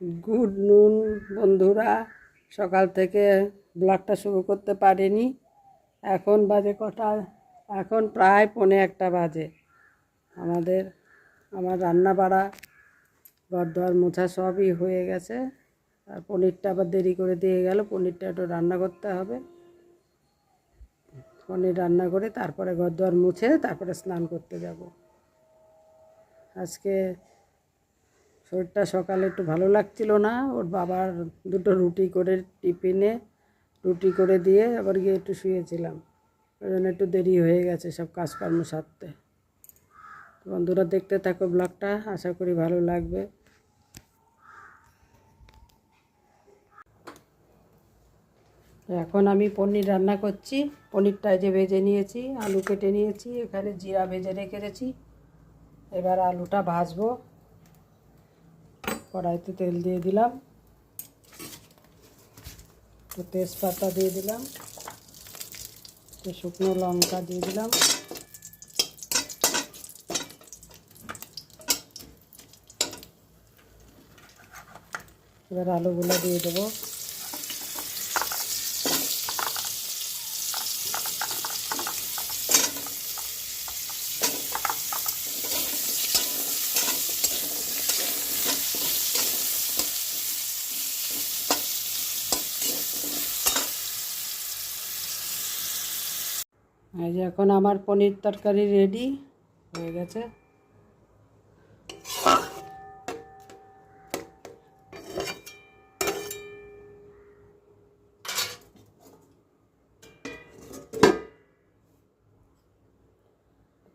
Good নুন, বন্ধুরা। সকাল থেকে ব্লগটা শুরু করতে পারিনি। এখন বাজে কটা? এখন প্রায় পৌনে একটা বাজে। আমাদের, আমার রান্না বাড়া ঘর দোয়ার মোছা সবই হয়ে গেছে। আর পনিরটা আবার দেরি করে দিয়ে গেল। পনিরটা একটু রান্না করতে হবে। পনির রান্না করে তারপরে ঘর দোয়ার মুছে তারপরে স্নান করতে যাব। আজকে শরীরটা সকালে একটু ভালো লাগছিল না। ওর বাবার দুটো রুটি করে টিফিনে, রুটি করে দিয়ে আবার গিয়ে একটু শুয়েছিলাম। ওই জন্য একটু দেরি হয়ে গেছে সব কাজকর্ম সারতে। বন্ধুরা দেখতে থাকো ব্লগটা, আশা করি ভালো লাগবে। এখন আমি পনির রান্না করছি। পনিরটা যে ভেজে নিয়েছি, আলু কেটে নিয়েছি, এখানে জিরা ভেজে রেখে দিয়েছি। এবার আলুটা ভাজবো। কড়াইতে তেল দিয়ে দিলাম। একটু তেজপাতা দিয়ে দিলাম। একটু শুকনো লঙ্কা দিয়ে দিলাম। এবার আলুগুলো দিয়ে দেবো। এই যে এখন আমার পনির তরকারি রেডি হয়ে গেছে।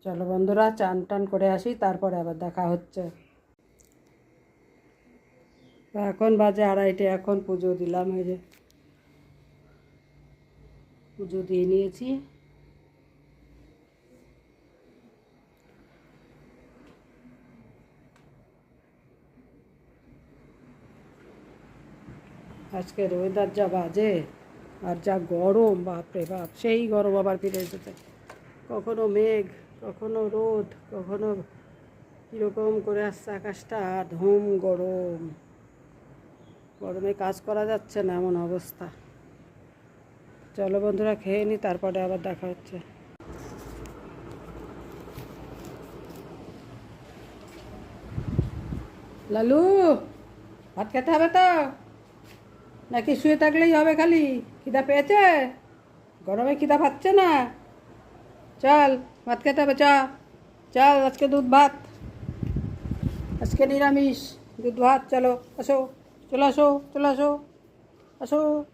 চলো বন্ধুরা, চান টান করে আসি, তারপরে আবার দেখা হচ্ছে। এখন বাজে আড়াইটে, এখন পুজো দিলাম, এই যে পুজো দিয়ে নিয়েছি। আজকের ওয়েদার যা বাজে আর যা গরম, বাপরে বাপ, সেই গরম আবার ফিরে এসেছে। কখনো মেঘ, কখনো রোদ, কখনো কীরকম করে আসছে আকাশটা, ধুম গরম। গরমে কাজ করা যাচ্ছে না এমন অবস্থা। চলো বন্ধুরা, খেয়ে নি, তারপরে আবার দেখা হচ্ছে। লালু, ভাত খেতে হবে তো? নাকি শুয়ে থাকলেই হবে খালি? খিদা পেয়েছে? গরমে খিদা পাচ্ছে না। চল, ভাত খেতে হবে, চ। চল, আজকে দুধ ভাত। আজকে নিরামিষ। দুধ ভাত, চলো, আসো। চলে আসো চলে, আসো। আসো।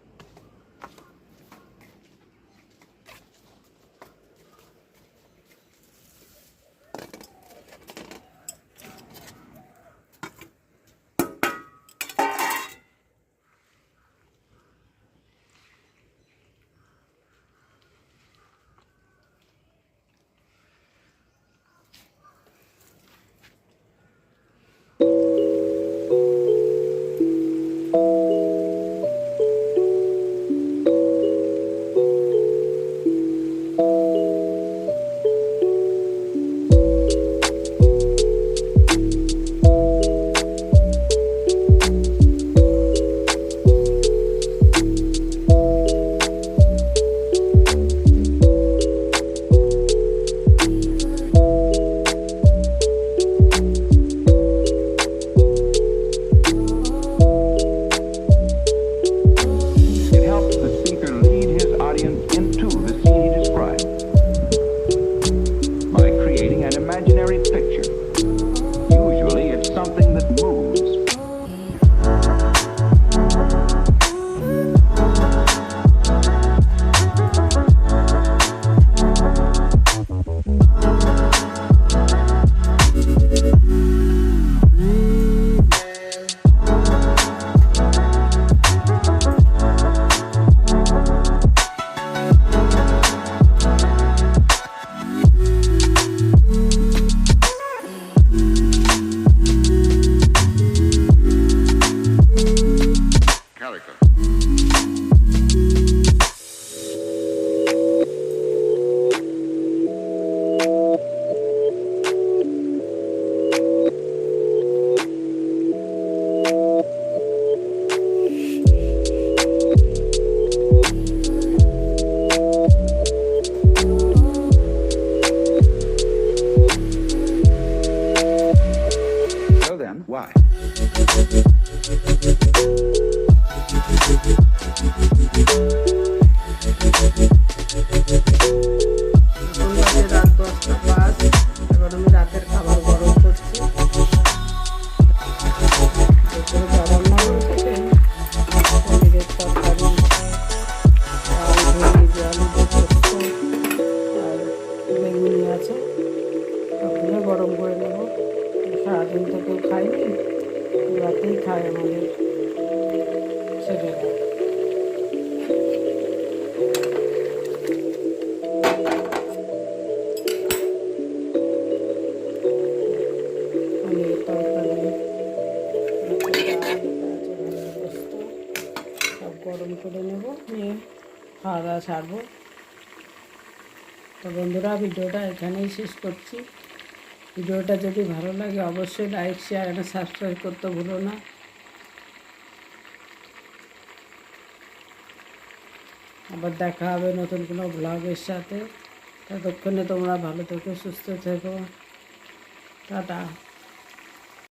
গরম করে নেব। সারাদিন তো কেউ খাইনি রাতেই খায় আমাদের ছেলেরা। গরম করে নেব, নিয়ে খাওয়া দাওয়া ছাড়বো তো বন্ধুরা, ভিডিওটা এখানেই শেষ করছি। ভিডিওটা যদি ভালো লাগে অবশ্যই লাইক শেয়ার এবং সাবস্ক্রাইব করতে ভুলো না। আবার দেখা হবে নতুন কোনো ব্লগের সাথে। ততক্ষণে তোমরা ভালো থেকো, সুস্থ থেকো। টাটা।